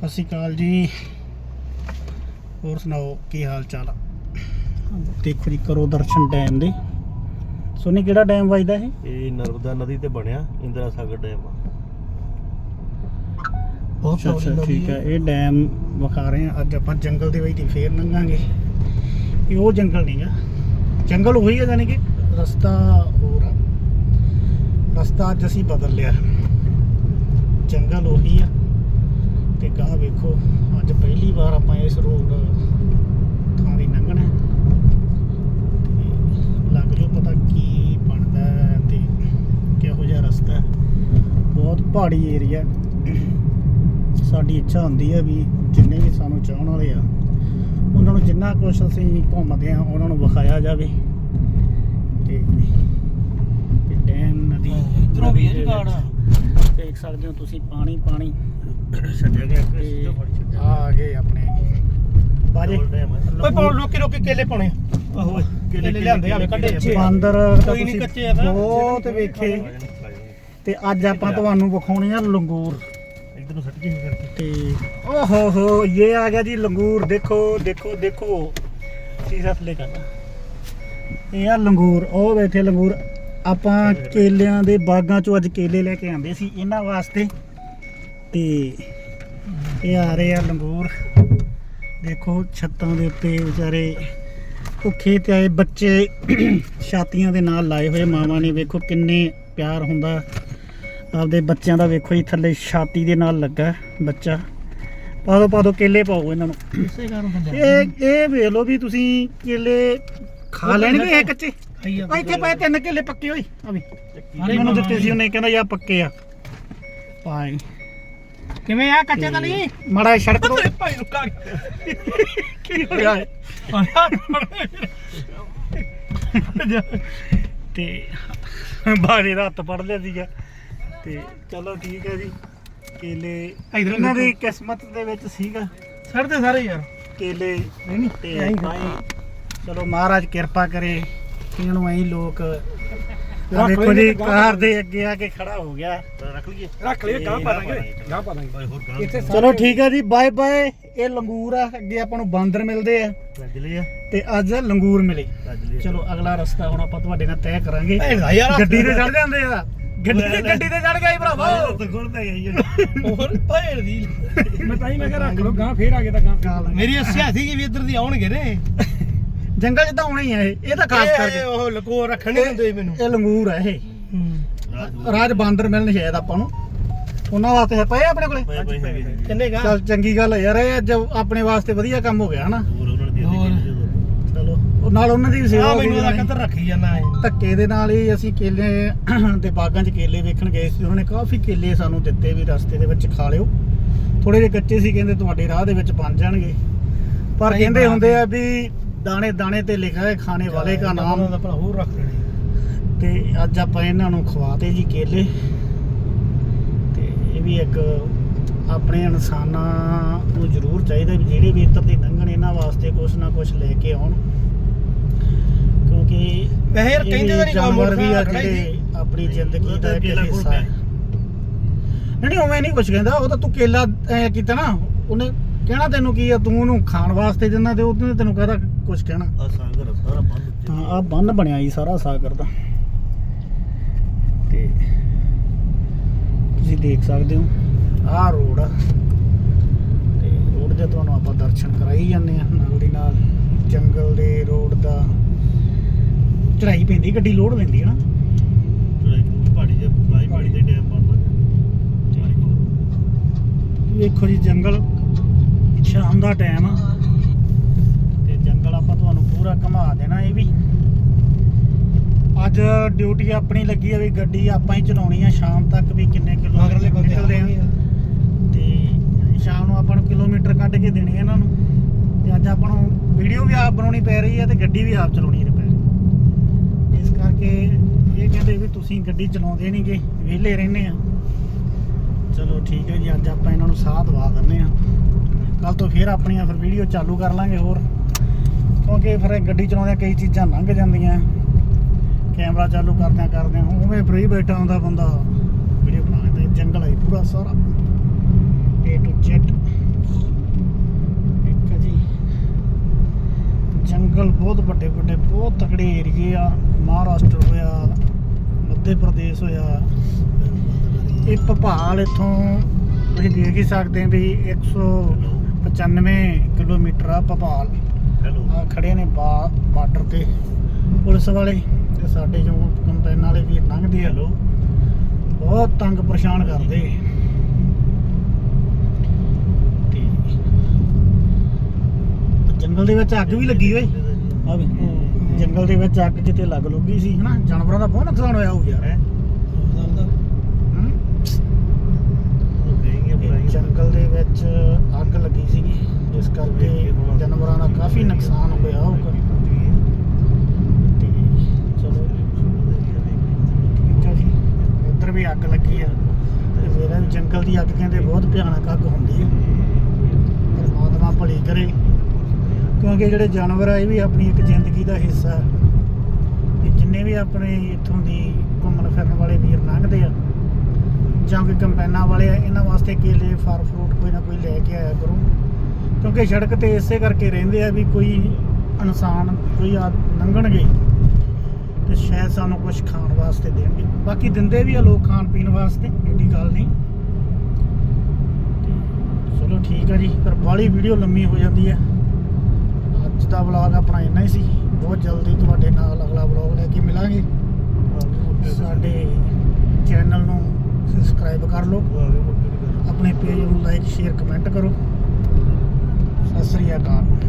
ਸਤਿ ਸ਼੍ਰੀ ਅਕਾਲ ਜੀ। ਹੋਰ ਸੁਣਾਓ ਕੀ ਹਾਲ ਚਾਲ ਆ? ਦੇਖੋ ਜੀ ਕਰੋ ਦਰਸ਼ਨ ਡੈਮ ਦੇ। ਸੋਨੀ ਕਿਹੜਾ ਡੈਮ ਵੱਜਦਾ ਇਹ? ਇਹ ਨਰਮਦਾ ਨਦੀ ਤੇ ਬਣਿਆ ਇੰਦਰਾ ਸਾਗਰ ਡੈਮ ਆ। ਅੱਛਾ ਅੱਛਾ ਠੀਕ ਹੈ। ਇਹ ਡੈਮ ਵਿਖਾ ਰਹੇ ਆ ਅੱਜ ਆਪਾਂ ਜੰਗਲ ਦੇ ਵਿੱਚ ਦੀ ਫੇਰ ਲੰਘਾਂਗੇ। ਇਹ ਉਹ ਜੰਗਲ ਨਹੀਂਗਾ ਜੰਗਲ ਉਹੀ ਹੈ ਯਾਨੀ ਕਿ ਰਸਤਾ ਹੋਰ ਆ। ਰਸਤਾ ਅੱਜ ਅਸੀਂ ਬਦਲ ਲਿਆ। ਜੰਗਲ ਉਹੀ ਆ। ਤੇ ਗਾਹ ਵੇਖੋ। ਅੱਜ ਪਹਿਲੀ ਵਾਰ ਆਪਾਂ ਇਸ ਰੋਡ ਥਾਂ ਦੀ ਲੰਘਣਾ ਲੱਗ ਜੋ ਪਤਾ ਕੀ ਬਣਦਾ ਤੇ ਕਿਹੋ ਜਿਹਾ ਰਸਤਾ ਹੈ। ਬਹੁਤ ਪਹਾੜੀ ਏਰੀਆ ਸਾਡੀ ਇੱਛਾ ਹੁੰਦੀ ਹੈ ਵੀ ਜਿੰਨੇ ਵੀ ਸਾਨੂੰ ਚਾਹਣ ਵਾਲੇ ਆ ਉਹਨਾਂ ਨੂੰ ਜਿੰਨਾ ਕੁਝ ਅਸੀਂ ਘੁੰਮਦੇ ਆ ਉਹਨਾਂ ਨੂੰ ਵਿਖਾਇਆ ਜਾਵੇ। ਤੇ ਡੈਮ ਨਦੀ ਇੱਧਰੋਂ ਵੀ ਹੈ ਨਦੀ ਦੇ ਜਗਾੜ। ਵਿੱਚ ਦੇਖ ਸਕਦੇ ਹੋ ਤੁਸੀਂ ਪਾਣੀ ਪਾਣੀ। ਛੱਡਿਆ ਗਿਆ ਤੇ ਆ ਆ ਗਏ ਆਪਣੇ। ਬਾਜੇ। ਓਏ ਪਾਉ ਰੋਕੇ ਰੋਕੇ ਕੇਲੇ ਪਾਉਣੇ ਆਹੋ ਕੇਲੇ ਲਿਆਂਦੇ ਆਵੇ ਕੱਢੇ ਬਾਂਦਰ ਤਾਂ ਕੋਈ ਨੀ ਤੁਸੀਂ ਕੱਚੇ ਆ ਨਾ। ਬਹੁਤ ਵੇਖੇ। ਤੇ ਅੱਜ ਆਪਾਂ ਤੁਹਾਨੂੰ ਵਿਖਾਉਣੇ ਆ ਲੰਗੂਰ। ਇੱਧਰ ਨੂੰ ਸੱਟ ਕੇ ਕਰਕੇ। ਤੇ ਓਹੋ ਹੋ ਇਹ ਆ ਗਿਆ ਜੀ ਲੰਗੂਰ। ਦੇਖੋ ਦੇਖੋ ਦੇਖੋ। ਕਰਨਾ ਇਹ ਆ ਲੰਗੂਰ। ਉਹ ਬੈਠੇ ਲੰਗੂਰ। ਆਪਾਂ ਕੇਲਿਆਂ ਦੇ ਬਾਗਾਂ ਚੋਂ ਅੱਜ ਕੇਲੇ ਲੈ ਕੇ ਆਂਦੇ ਸੀ ਇਹਨਾਂ ਵਾਸਤੇ। ਤੇ ਇਹ ਆ ਰਹੇ ਆ ਲੰਗੂਰ। ਦੇਖੋ ਛੱਤਾਂ ਦੇ ਉੱਤੇ ਵਿਚਾਰੇ ਭੁੱਖੇ ਤੇ ਆਏ ਬੱਚੇ ਛਾਤੀਆਂ ਦੇ ਨਾਲ ਲਾਏ ਹੋਏ ਮਾਵਾਂ ਨੇ। ਵੇਖੋ ਕਿੰਨੇ ਪਿਆਰ ਹੁੰਦਾ। ਆਪਦੇ ਬੱਚਿਆਂ ਦਾ ਵੇਖੋ ਜੀ ਥੱਲੇ ਛਾਤੀ ਦੇ ਨਾਲ ਲੱਗਾ ਬੱਚਾ। ਪਾ ਦੋ ਪਾ ਦੋ ਕੇਲੇ ਪਾਓ ਇਹਨਾਂ ਨੂੰ। ਇਸੇ ਕਾਰਨ ਇਹ ਇਹ ਵੇਖ ਲਓ ਵੀ ਤੁਸੀਂ ਕੇਲੇ ਖਾ ਲੈਣਗੇ ਇਹ ਕੱਚੇ? ਇੱਥੇ ਪਏ ਤਿੰਨ ਕੇਲੇ ਪੱਕੇ ਹੋਏ ਆ ਵੀ। ਮੈਨੂੰ ਦਿੱਤੇ ਸੀ ਉਹਨੇ ਕਹਿੰਦਾ ਯਾ ਪੱਕੇ ਆ। ਪਾਏ ਕਿਵੇਂ ਆ ਕੱਚੇ ਤਾਂ ਨਹੀਂ? ਮੜਾ ਸੜਕ ਤੋਂ। ਭਾਈ ਰੁਕਾ ਕੀ ਹੈ? ਤੇ ਬਾਰੇ ਦਾ ਹੱਥ ਪੜ ਲਿਆ ਸੀਗਾ। ਤੇ ਚਲੋ ਠੀਕ ਹੈ ਜੀ। ਕੇਲੇ ਇੱਧਰੋਂ ਇਹਨਾਂ ਦੀ। ਕਿਸਮਤ ਦੇ ਵਿੱਚ ਸੀਗਾ। ਛੱਡਦੇ ਸਾਰੇ ਯਾਰ। ਕੇਲੇ ਨਹੀਂ ਨਹੀਂ। ਤੇ ਭਾਈ ਚਲੋ ਮਹਾਰਾਜ ਕਿਰਪਾ ਕਰੇ। ਇਹਨਾਂ ਨੂੰ ਐਂ ਲੋਕ ਆਹ ਦੇਖੋ ਜੀ ਕਾਰ ਦੇ ਅੱਗੇ ਆ ਕੇ ਖੜਾ ਹੋ ਗਿਆ। ਰੱਖ ਲਈਏ। ਰੱਖ ਲਈਏ ਗਾਂ ਪਾ ਦਾਂਗੇ ਗਾਂ ਪਾ ਦਾਂਗੇ ਹੋਰ ਗਾਂ ਇੱਥੇ ਚਲੋ ਠੀਕ ਹੈ ਜੀ ਬਾਏ ਬਾਏ। ਇਹ ਲੰਗੂਰ ਆ ਅੱਗੇ ਆਪਾਂ ਨੂੰ ਬਾਂਦਰ ਮਿਲਦੇ ਆ। ਰੱਜ ਲਿਆ ਤੇ ਅੱਜ ਲੰਗੂਰ ਮਿਲੇ। ਚਲੋ ਅਗਲਾ ਰਸਤਾ ਹੁਣ ਆਪਾਂ ਤੁਹਾਡੇ ਨਾਲ ਤੈਅ ਕਰਾਂਗੇ। ਗੱਡੀ ਤੇ ਚੜ ਜਾਂਦੇ ਆ। ਗੱਡੀ ਤੇ ਗੱਡੀ ਤੇ ਚੜ ਗਏ ਭਰਾਵਾ। ਤਾਂ ਗੁਰਦਾ ਹੀ ਹੋਰ ਭੈਣ ਦੀ। ਮੈਂ ਤਾਂ ਹੀ ਮੈਂ ਕਿਹਾ ਰੱਖ ਲਓ ਗਾਂ ਫੇਰ ਆ ਗਏ ਤਾਂ ਗਾਂ ਆ। ਮੇਰੀ ਅੱਸਿਆ ਸੀ ਕਿ ਵੀ ਇੱਧਰ ਦੀ ਆਉਣਗੇ ਨੇ। ਜੰਗਲ 'ਚ ਤਾਂ ਆਉਣਾ ਹੀ ਆ ਇਹ। ਇਹ ਤਾਂ ਖਾਸ ਕਰਕੇ। ਉਹ ਲਕੋ ਰੱਖਣ ਨਹੀਂ ਦਿੰਦੇ ਮੈਨੂੰ। ਇਹ ਲੰਗੂਰ ਆ ਇਹ। ਰਾਜ ਬਾਂਦਰ ਮਿਲਣ ਸ਼ਾਇਦ ਆਪਾਂ ਨੂੰ। ਉਹਨਾਂ ਵਾਸਤੇ ਹੈ ਪਏ ਆਪਣੇ ਕੋਲੇ। ਕਿੰਨੇ ਗਾ? ਚਲ ਚੰਗੀ ਗੱਲ ਯਾਰ ਇਹ ਅੱਜ ਆਪਣੇ ਵਾਸਤੇ ਵਧੀਆ ਕੰਮ ਹੋ ਗਿਆ ਹਨਾ? ਚਲੋ। ਉਹ ਨਾਲ ਉਹਨਾਂ ਦੀ ਵੀ ਸੇਵਾ ਆ ਹੋ ਗਈ ਮੈਨੂੰ ਉਹਦਾ ਨਾਲੇ। ਕਤਰ ਰੱਖੀ ਜਾਂਦਾ ਹੈ ਧੱਕੇ ਦੇ ਨਾਲ ਹੀ ਅਸੀਂ ਕੇਲੇ ਦੇ ਬਾਗਾਂ 'ਚ ਕੇਲੇ ਵੇਖਣ ਗਏ ਸੀ। ਉਹਨਾਂ ਨੇ ਕਾਫੀ ਕੇਲੇ ਸਾਨੂੰ ਦਿੱਤੇ ਵੀ ਰਸਤੇ ਦੇ ਵਿੱਚ ਖਾ ਲਿਓ। ਥੋੜੇ ਜਿਹੇ ਕੱਚੇ ਸੀ ਕਹਿੰਦੇ ਤੁਹਾਡੇ ਰਾਹ ਦੇ ਵਿੱਚ ਬਣ ਜਾਣਗੇ। ਪਰ ਕਹਿੰਦੇ ਹੁੰਦੇ ਆ ਵੀ ਦਾਣੇ ਦਾਣੇ ਤੇ ਲਿਖਿਆ ਹੈ ਖਾਣੇ ਵਾਲੇ ਦਾ ਨਾਮ। ਦਾ ਭਲਾ ਹੋਰ ਰੱਖ ਲੈਣੇ। ਤੇ ਅੱਜ ਆਪਾਂ ਇਹਨਾਂ ਨੂੰ ਖਵਾਤੇ ਜੀ ਕੇਲੇ। ਤੇ ਇਹ ਵੀ ਇੱਕ ਆਪਣੇ ਇਨਸਾਨਾਂ ਨੂੰ ਜ਼ਰੂਰ ਚਾਹੀਦਾ ਵੀ ਜਿਹੜੇ ਵੀ ਇੱਧਰ ਦੀ ਲੰਘਣ ਇਹਨਾਂ ਵਾਸਤੇ ਕੁਛ ਨਾ ਕੁਛ ਲੈ ਕੇ ਆਉਣ। ਕਿਉਂਕਿ ਇਹ ਕਹਿੰਦੇ ਤਾਂ ਨਹੀਂ ਕੰਮ ਜਾਨਵਰ ਵੀ ਆ ਜਿਹੜੇ ਆਪਣੀ ਜ਼ਿੰਦਗੀ ਦਾ ਇੱਕ ਹਿੱਸਾ ਹੈ। ਨਹੀਂ ਉਵੇਂ ਨਹੀਂ ਕੁਛ ਕਹਿੰਦਾ। ਉਹ ਤਾਂ ਤੂੰ ਕੇਲਾ ਕੀਤਾ ਨਾ। ਉਹਨੇ ਕਹਿਣਾ ਤੈਨੂੰ ਕੀ ਆ ਤੂੰ ਉਹਨੂੰ ਖਾਣ ਵਾਸਤੇ ਦਿੰਦਾ ਤੇ ਉਹਨੇ ਤੈਨੂੰ ਕਹਦਾ ਕੁਛ ਕਹਿਣਾ। ਆ ਸਾਗਰ ਸਾਰਾ ਬੰਦ ਹਾਂ ਆ ਬੰਨ ਬਣਿਆ ਜੀ ਸਾਰਾ ਸਾਗਰ ਦਾ। ਤੇ ਤੁਸੀਂ ਦੇਖ ਸਕਦੇ ਹੋ ਆਹ ਰੋਡ ਆ। ਤੇ ਰੋਡ ਦੇ ਤੁਹਾਨੂੰ ਆਪਾਂ ਦਰਸ਼ਨ ਕਰਾਈ ਜਾਂਦੇ ਆ ਨਾਲ ਦੀ ਨਾਲ ਜੰਗਲ ਦੇ ਰੋਡ ਦਾ। ਚੜਾਈ ਪੈਂਦੀ ਗੱਡੀ ਲੋਡ ਲੈਂਦੀ ਹੈ ਨਾ। ਪਹਾੜੀ ਦੇ ਪਹਾੜੀ ਪਹਾੜੀ ਦੇ ਡੈਮ ਬਣਦਾ ਵੇਖੋ ਜੀ ਜੰਗਲ ਸ਼ਾਮ ਦਾ ਟਾਈਮ ਆ ਤੇ ਜੰਗਲ ਆਪਾਂ ਤੁਹਾਨੂੰ ਪੂਰਾ ਘੁਮਾ ਦੇਣਾ ਇਹ ਵੀ। ਅੱਜ ਡਿਊਟੀ ਆਪਣੀ ਲੱਗੀ ਆ ਵੀ ਗੱਡੀ ਆਪਾਂ ਹੀ ਚਲਾਉਣੀ ਆ ਸ਼ਾਮ ਤੱਕ ਵੀ ਕਿੰਨੇ ਕਿਲੋਮੀਟਰ ਬੰਦੇ ਨਿਕਲਦੇ ਆ। ਤੇ ਸ਼ਾਮ ਨੂੰ ਆਪਾਂ ਨੂੰ ਕਿਲੋਮੀਟਰ ਕੱਢ ਕੇ ਦੇਣੇ ਇਹਨਾਂ ਨੂੰ। ਤੇ ਅੱਜ ਆਪਾਂ ਨੂੰ ਵੀਡੀਓ ਵੀ ਆਪ ਬਣਾਉਣੀ ਪੈ ਰਹੀ ਹੈ ਤੇ ਗੱਡੀ ਵੀ ਆਪ ਚਲਾਉਣੀ ਪੈ ਰਹੀ ਇਸ ਕਰਕੇ ਇਹ ਕਹਿੰਦੇ ਵੀ ਤੁਸੀਂ ਗੱਡੀ ਚਲਾਉਂਦੇ ਨਹੀਂਗੇ ਵਿਹਲੇ ਰਹਿੰਦੇ ਆ। ਚਲੋ ਠੀਕ ਹੈ ਜੀ ਅੱਜ ਆਪਾਂ ਇਹਨਾਂ ਨੂੰ ਸਾਹ ਦਵਾ ਦਿੰਨੇ ਆ। ਕੱਲ ਤੋਂ ਫੇਰ ਆਪਣੀਆਂ ਫਿਰ ਵੀਡੀਓ ਚਾਲੂ ਕਰ ਲਾਂਗੇ ਹੋਰ। ਕਿਉਂਕਿ ਫਿਰ ਗੱਡੀ ਚਲਾਉਂਦੇ ਕਈ ਚੀਜ਼ਾਂ ਲੰਘ ਜਾਂਦੀਆਂ। ਕੈਮਰਾ ਚਾਲੂ ਕਰਦਿਆਂ ਕਰਦਿਆਂ ਉਵੇਂ ਫ੍ਰੀ ਬੈਠਾ ਹੁੰਦਾ ਬੰਦਾ। ਵੀਡੀਓ ਬਣਾ ਲੈਂਦਾ ਜੰਗਲ ਹੈ ਪੂਰਾ ਸਾਰਾ। ਏ ਟੂ ਜ਼ੈਡ ਇੱਕ ਜੀ। ਜੰਗਲ ਬਹੁਤ ਵੱਡੇ ਵੱਡੇ, ਬਹੁਤ ਤਕੜੇ ਏਰੀਏ ਆ। ਮਹਾਰਾਸ਼ਟਰ ਹੋਇਆ, ਮੱਧ ਪ੍ਰਦੇਸ਼ ਹੋਇਆ। ਇਹ ਭਪਾਲ ਇਥੋਂ ਤੁਸੀਂ ਦੇਖ ਹੀ ਸਕਦੇ ਵੀ 195 ਕਿਲੋਮੀਟਰ ਆ ਭਪਾਲ। ਖੜੇ ਨੇ ਬਾ ਬਾਰਡਰ ਤੇ ਪੁਲਿਸ ਵਾਲੇ ਤੇ ਸਾਡੇ ਜੋ ਕੰਪੈਨ ਵਾਲੇ ਵੀਰ ਲੰਘਦੇ ਆ ਹੈਲੋ ਬਹੁਤ ਤੰਗ ਪਰੇਸ਼ਾਨ ਕਰਦੇ। ਤੇ ਜੰਗਲ ਦੇ ਵਿੱਚ ਅੱਗ ਵੀ ਲੱਗੀ ਓਏ। ਆ ਵੀ। ਜੰਗਲ ਦੇ ਵਿੱਚ ਅੱਗ ਕਿਤੇ ਲੱਗ ਲੁੱਗੀ ਸੀ ਹਨਾ? ਜਾਨਵਰਾਂ ਦਾ ਬਹੁਤ ਨੁਕਸਾਨ ਹੋਇਆ ਹੋਊ ਯਾਰ। ਹੈ? ਬੁਲਾਈ ਜੰਗਲ ਦੇ ਵਿੱਚ ਅੱਗ ਲੱਗੀ ਸੀਗੀ ਜਿਸ ਕਰਕੇ ਜਾਨਵਰਾਂ ਦਾ ਕਾਫੀ ਨੁਕਸਾਨ ਹੋਇਆ ਹੋਊਗਾ ਤੇ ਚਲੋ ਠੀਕ ਆ ਜੀ ਇੱਧਰ ਵੀ ਅੱਗ ਲੱਗੀ ਆ ਤੇ ਮੇਰਾ ਵੀ ਜੰਗਲ ਦੀ ਅੱਗ ਕਹਿੰਦੇ ਬਹੁਤ ਭਿਆਨਕ ਅੱਗ ਹੁੰਦੀ ਹੈ ਪਰਮਾਤਮਾ ਭਲੀ ਕਰੇ ਕਿਉਂਕਿ ਜਿਹੜੇ ਜਾਨਵਰ ਆ, ਇਹ ਵੀ ਆਪਣੀ ਇੱਕ ਜ਼ਿੰਦਗੀ ਦਾ ਹਿੱਸਾ ਹੈ। ਤੇ ਜਿੰਨੇ ਵੀ ਆਪਣੇ ਇੱਥੋਂ ਦੀ ਘੁੰਮਣ ਫਿਰਨ ਵਾਲੇ ਵੀਰ ਲੰਘਦੇ ਆ, ਜਾਂ ਕੋਈ ਕੰਪੈਨਾਂ ਵਾਲੇ ਆ, ਇਹਨਾਂ ਵਾਸਤੇ ਕੇਲੇ ਫਲ ਫਰੂਟ ਕੋਈ ਨਾ ਕੋਈ ਲੈ ਕੇ ਆਇਆ ਕਰੋ। ਕਿਉਂਕਿ ਸੜਕ ਤੇ ਇਸੇ ਕਰਕੇ ਰਹਿੰਦੇ ਆ ਵੀ ਕੋਈ ਇਨਸਾਨ ਕੋਈ ਆ ਲੰਘਣਗੇ ਤੇ ਸ਼ਾਇਦ ਸਾਨੂੰ ਕੁਝ ਖਾਣ ਵਾਸਤੇ ਦੇਣਗੇ। ਬਾਕੀ ਦਿੰਦੇ ਵੀ ਆ ਲੋਕ ਖਾਣ ਪੀਣ ਵਾਸਤੇ ਐਡੀ ਗੱਲ ਨਹੀਂ। ਚਲੋ ਠੀਕ ਆ ਜੀ ਫਿਰ ਬਾਹਲੀ ਵੀਡੀਓ ਲੰਮੀ ਹੋ ਜਾਂਦੀ ਹੈ ਅੱਜ ਦਾ ਵਲੌਗ ਆਪਣਾ ਇੰਨਾ ਹੀ ਸੀ। ਬਹੁਤ ਜਲਦੀ ਤੁਹਾਡੇ ਨਾਲ ਅਗਲਾ ਵਲੌਗ ਲੈ ਕੇ ਮਿਲਾਂਗੇ। ਸਾਡੇ ਚੈਨਲ ਨੂੰ ਸਬਸਕ੍ਰਾਈਬ ਕਰ ਲਓ। ਆਪਣੇ ਪੇਜ ਨੂੰ ਲਾਈਕ ਸ਼ੇਅਰ ਕਮੈਂਟ ਕਰੋ। ਸਤਿ ਸ੍ਰੀ ਅਕਾਲ।